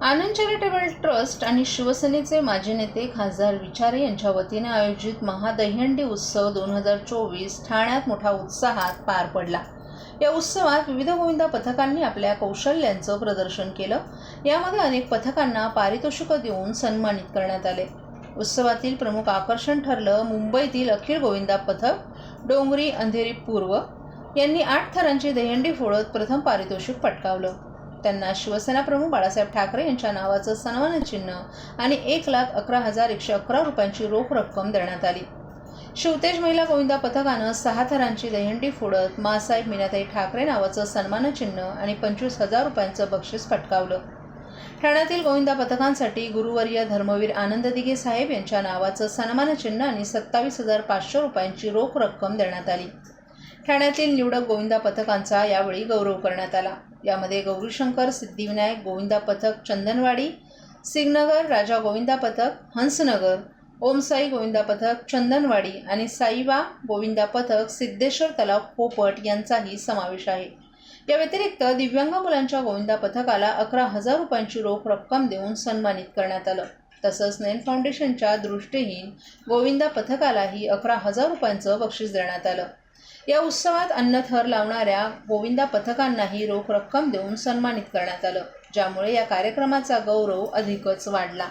आनंद charitable trust आणि शिवसेनेचे माजी नेते खासदार विचारे यांच्या वतीने आयोजित महादहीहंडी उत्सव दोन हजार चोवीस ठाण्यात मोठ्या उत्साहात पार पडला. या उत्सवात विविध गोविंदा पथकांनी आपल्या कौशल्यांचं प्रदर्शन केलं. यामध्ये अनेक पथकांना पारितोषिकं देऊन सन्मानित करण्यात आले. उत्सवातील प्रमुख आकर्षण ठरलं मुंबईतील अखिल गोविंदा पथक डोंगरी अंधेरी पूर्व. यांनी आठ थरांची दहीहंडी फोडत प्रथम पारितोषिक पटकावलं. त्यांना शिवसेना प्रमुख बाळासाहेब ठाकरे यांच्या नावाचं सन्मान चिन्ह आणि एक लाख अकरा हजार एकशे अकरा रुपयांची रोख रक्कम देण्यात आली. शिवतेज महिला गोविंदा पथकानं सहा थरांची दहीहंडी फोडत मासाहेब मीनाताई ठाकरे नावाचं सन्मान चिन्ह आणि पंचवीस हजार रुपयांचं बक्षीस पटकावलं. ठाण्यातील गोविंदा पथकांसाठी गुरुवर्य धर्मवीर आनंद दिघे साहेब यांच्या नावाचं सन्मान चिन्ह आणि सत्तावीस हजार पाचशे रुपयांची रोख रक्कम देण्यात आली. ठाण्यातील निवडक गोविंदा पथकांचा यावेळी गौरव करण्यात आला. यामध्ये गौरीशंकर सिद्धिविनायक गोविंदा पथक चंदनवाडी सिग्नगर राजा गोविंदा पथक हंसनगर ओमसाई गोविंदा पथक चंदनवाडी आणि साईबा गोविंदा पथक सिद्धेश्वर तलाव पोपट यांचाही समावेश आहे. या व्यतिरिक्त दिव्यांग मुलांच्या गोविंदा पथकाला अकरा हजार रुपयांची रोख रक्कम देऊन सन्मानित करण्यात आलं. तसंच नेल फाउंडेशनच्या दृष्टीहीन गोविंदा पथकालाही अकरा हजार रुपयांचं बक्षीस देण्यात आलं. या उत्सवात अन्न थर लावणाऱ्या गोविंदा पथकांनाही रोख रक्कम देऊन सन्मानित करण्यात आलं ज्यामुळे या कार्यक्रमाचा गौरव अधिकच वाढला.